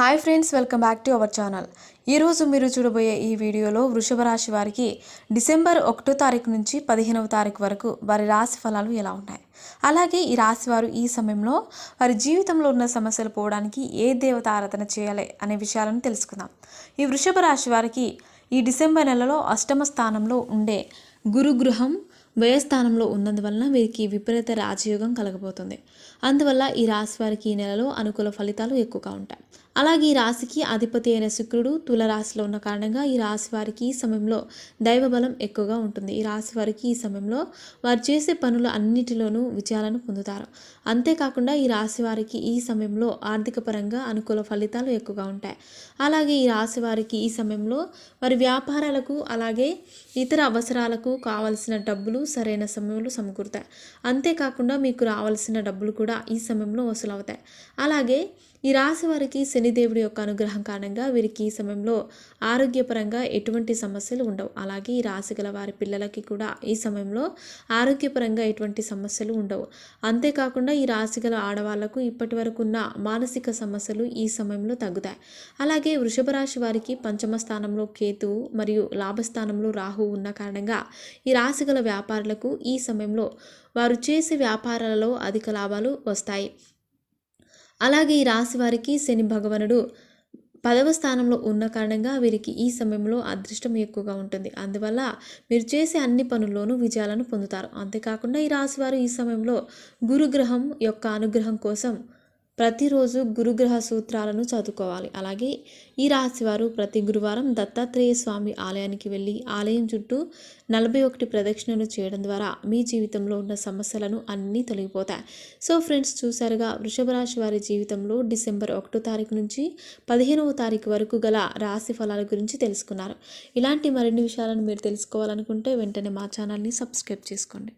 Hi friends welcome back to our channel. ఈరోజు మీరు చూడబోయే ఈ వీడియోలో వృషభ రాశి వారికి డిసెంబర్ ఒకటో తారీఖు నుంచి పదిహేనవ తారీఖు వరకు వారి రాశి ఫలాలు ఎలా ఉన్నాయి? అలాగే ఈ రాశి వారు ఈ సమయంలో వారి జీవితంలో ఉన్న సమస్యలు పోవడానికి ఏ దేవత ఆరాధన చేయాలి అనే విషయాలను తెలుసుకుందాం. ఈ వృషభ రాశి వారికి ఈ డిసెంబర్ నెలలో అష్టమ స్థానంలో ఉండే గురుగృహం వ్యయస్థానంలో ఉన్నందువలన వీరికి విపరీత రాజయోగం కలగబోతుంది. అందువల్ల ఈ రాశి వారికి ఈ నెలలో అనుకూల ఫలితాలు ఎక్కువగా ఉంటాయి. అలాగే ఈ రాశికి అధిపతి అయిన శుక్రుడు తుల రాశిలో ఉన్న కారణంగా ఈ రాశి వారికి ఈ సమయంలో దైవ బలం ఎక్కువగా ఉంటుంది. ఈ రాశి వారికి ఈ సమయంలో వారు చేసే పనులు అన్నిటిలోనూ విజయాలను పొందుతారు. అంతేకాకుండా ఈ రాశి వారికి ఈ సమయంలో ఆర్థిక పరంగా అనుకూల ఫలితాలు ఎక్కువగా ఉంటాయి. అలాగే ఈ రాశి వారికి ఈ సమయంలో వారి వ్యాపారాలకు అలాగే ఇతర అవసరాలకు కావలసిన డబ్బులు సరైన సమయంలో సమకూరుతాయి. అంతేకాకుండా మీకు రావాల్సిన డబ్బులు కూడా ఈ సమయంలో వసూలవుతాయి. అలాగే ఈ రాశి వారికి శనిదేవుడి యొక్క అనుగ్రహం కారణంగా వీరికి ఈ సమయంలో ఆరోగ్యపరంగా ఎటువంటి సమస్యలు ఉండవు. అలాగే ఈ రాశి గల వారి పిల్లలకి కూడా ఈ సమయంలో ఆరోగ్యపరంగా ఎటువంటి సమస్యలు ఉండవు. అంతేకాకుండా ఈ రాశి గల ఆడవాళ్ళకు ఇప్పటి వరకు ఉన్న మానసిక సమస్యలు ఈ సమయంలో తగ్గుతాయి. అలాగే వృషభ రాశి వారికి పంచమ స్థానంలో కేతువు మరియు లాభస్థానంలో రాహు ఉన్న కారణంగా ఈ రాశి గల వ్యాపారులకు ఈ సమయంలో వారు చేసే వ్యాపారాలలో అధిక లాభాలు వస్తాయి. అలాగే ఈ రాశి వారికి శని భగవానుడు పదవ స్థానంలో ఉన్న కారణంగా వీరికి ఈ సమయంలో అదృష్టం ఎక్కువగా ఉంటుంది. అందువల్ల మీరు చేసే అన్ని పనుల్లోనూ విజయాలను పొందుతారు. అంతేకాకుండా ఈ రాశివారు ఈ సమయంలో గురుగ్రహం యొక్క అనుగ్రహం కోసం ప్రతిరోజు గురుగ్రహ సూత్రాలను చదువుకోవాలి. అలాగే ఈ రాశివారు ప్రతి గురువారం దత్తాత్రేయ స్వామి ఆలయానికి వెళ్ళి ఆలయం చుట్టూ నలభై ఒకటి ప్రదక్షిణలు చేయడం ద్వారా మీ జీవితంలో ఉన్న సమస్యలను అన్నీ తొలగిపోతాయి. సో ఫ్రెండ్స్ చూసారుగా వృషభ రాశి వారి జీవితంలో డిసెంబర్ ఒకటో తారీఖు నుంచి పదిహేనవ తారీఖు వరకు గల రాశి ఫలాల గురించి తెలుసుకున్నారు. ఇలాంటి మరిన్ని విషయాలను మీరు తెలుసుకోవాలనుకుంటే వెంటనే మా ఛానల్ని సబ్స్క్రైబ్ చేసుకోండి.